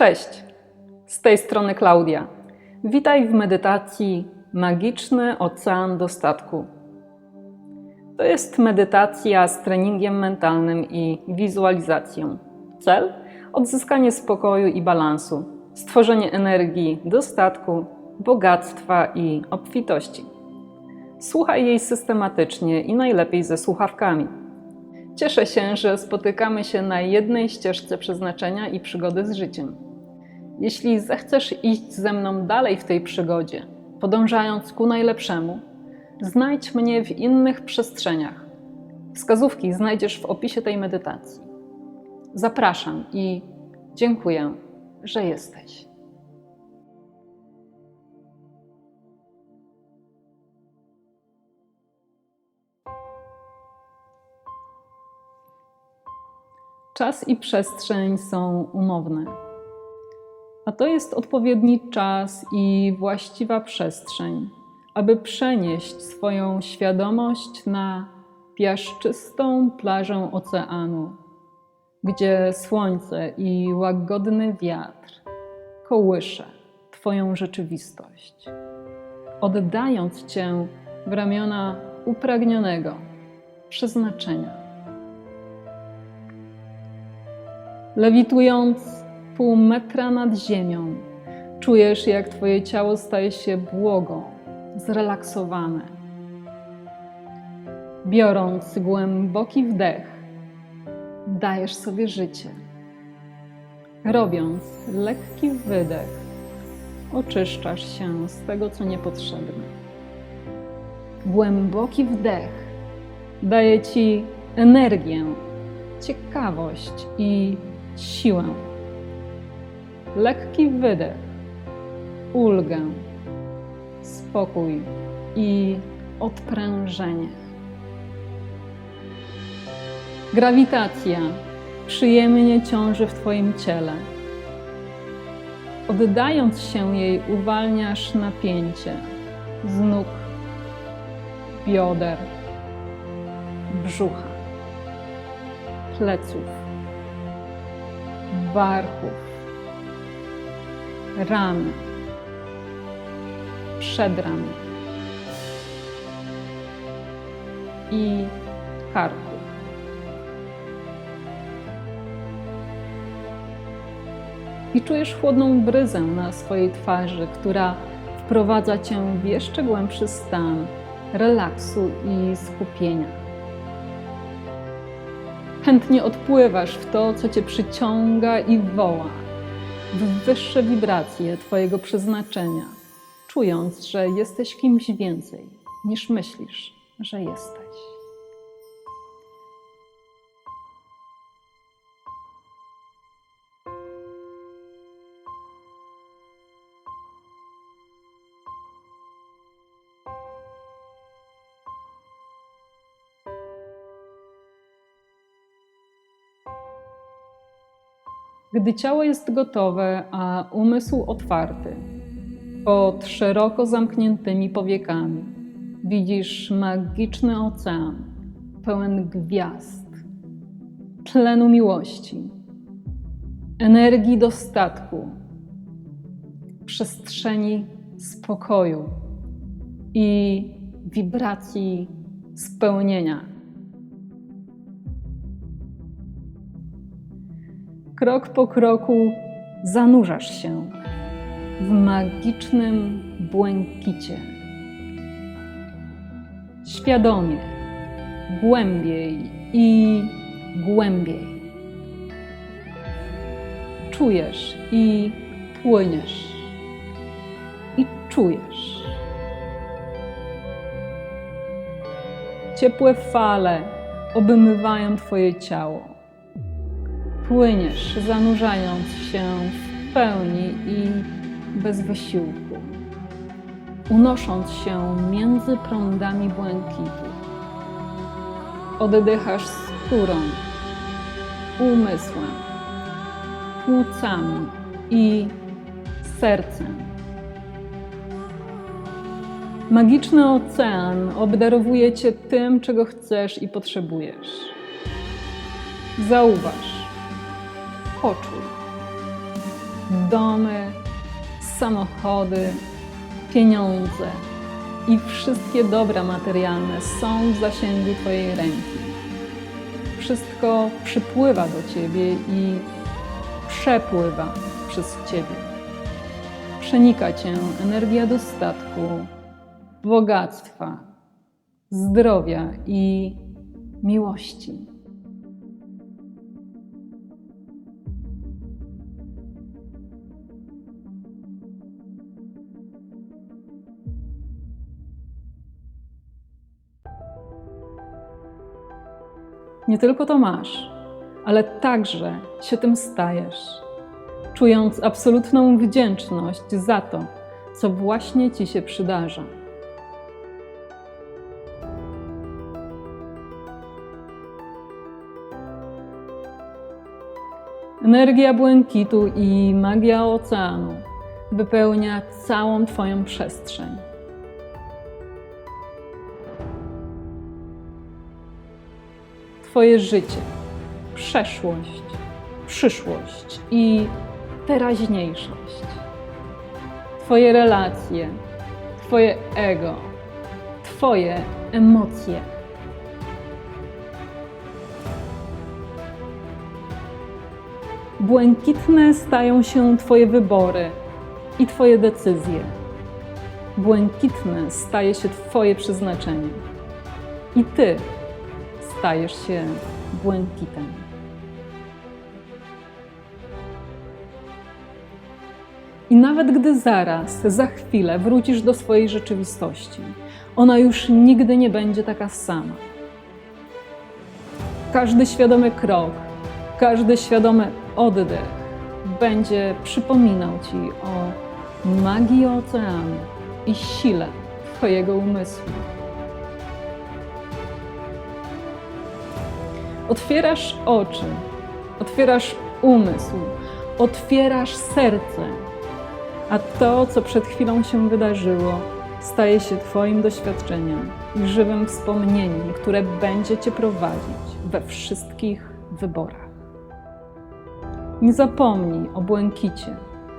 Cześć, z tej strony Klaudia. Witaj w medytacji Magiczny Ocean Dostatku. To jest medytacja z treningiem mentalnym i wizualizacją. Cel? Odzyskanie spokoju i balansu, stworzenie energii dostatku, bogactwa i obfitości. Słuchaj jej systematycznie i najlepiej ze słuchawkami. Cieszę się, że spotykamy się na jednej ścieżce przeznaczenia i przygody z życiem. Jeśli zechcesz iść ze mną dalej w tej przygodzie, podążając ku najlepszemu, znajdź mnie w innych przestrzeniach. Wskazówki znajdziesz w opisie tej medytacji. Zapraszam i dziękuję, że jesteś. Czas i przestrzeń są umowne. A to jest odpowiedni czas i właściwa przestrzeń, aby przenieść swoją świadomość na piaszczystą plażę oceanu, gdzie słońce i łagodny wiatr kołysze Twoją rzeczywistość, oddając Cię w ramiona upragnionego przeznaczenia. Lewitując pół metra nad ziemią, czujesz, jak Twoje ciało staje się błogo, zrelaksowane. Biorąc głęboki wdech, dajesz sobie życie. Robiąc lekki wydech, oczyszczasz się z tego, co niepotrzebne. Głęboki wdech daje Ci energię, ciekawość i siłę. Lekki wydech, ulgę, spokój i odprężenie. Grawitacja. Przyjemnie ciąży w Twoim ciele. Oddając się jej, uwalniasz napięcie. Z nóg, bioder, brzucha, pleców, barków, ramy, przedramię i karku. I czujesz chłodną bryzę na swojej twarzy, która wprowadza cię w jeszcze głębszy stan relaksu i skupienia. Chętnie odpływasz w to, co cię przyciąga i woła, w wyższe wibracje Twojego przeznaczenia, czując, że jesteś kimś więcej niż myślisz, że jesteś. Gdy ciało jest gotowe, a umysł otwarty, pod szeroko zamkniętymi powiekami widzisz magiczny ocean pełen gwiazd, tlenu miłości, energii dostatku, przestrzeni spokoju i wibracji spełnienia. Krok po kroku zanurzasz się w magicznym błękicie. Świadomie, głębiej i głębiej. Czujesz i płyniesz. I czujesz. Ciepłe fale obmywają Twoje ciało płyniesz, zanurzając się w pełni i bez wysiłku, unosząc się między prądami błękitu. Oddychasz skórą, umysłem, płucami i sercem. Magiczny ocean obdarowuje cię tym, czego chcesz i potrzebujesz. Zauważ, poczuj. domy, samochody, pieniądze i wszystkie dobra materialne są w zasięgu Twojej ręki. Wszystko przypływa do Ciebie i przepływa przez Ciebie. Przenika Cię energia dostatku, bogactwa, zdrowia i miłości. Nie tylko to masz, ale także się tym stajesz, czując absolutną wdzięczność za to, co właśnie ci się przydarza. Energia błękitu i magia oceanu wypełnia całą Twoją przestrzeń. Twoje życie, przeszłość, przyszłość i teraźniejszość. Twoje relacje, Twoje ego, Twoje emocje. Błękitne stają się Twoje wybory i Twoje decyzje. Błękitne staje się Twoje przeznaczenie. I Ty stajesz się błękitem. I nawet gdy zaraz, za chwilę wrócisz do swojej rzeczywistości, ona już nigdy nie będzie taka sama. Każdy świadomy krok, każdy świadomy oddech będzie przypominał ci o magii oceanu i sile Twojego umysłu. Otwierasz oczy, otwierasz umysł, otwierasz serce, a to, co przed chwilą się wydarzyło, staje się Twoim doświadczeniem i żywym wspomnieniem, które będzie Cię prowadzić we wszystkich wyborach. Nie zapomnij o błękicie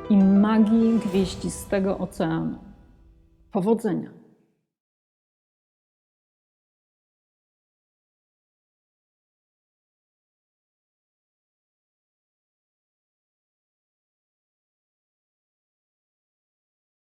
i magii gwieździstego oceanu. Powodzenia!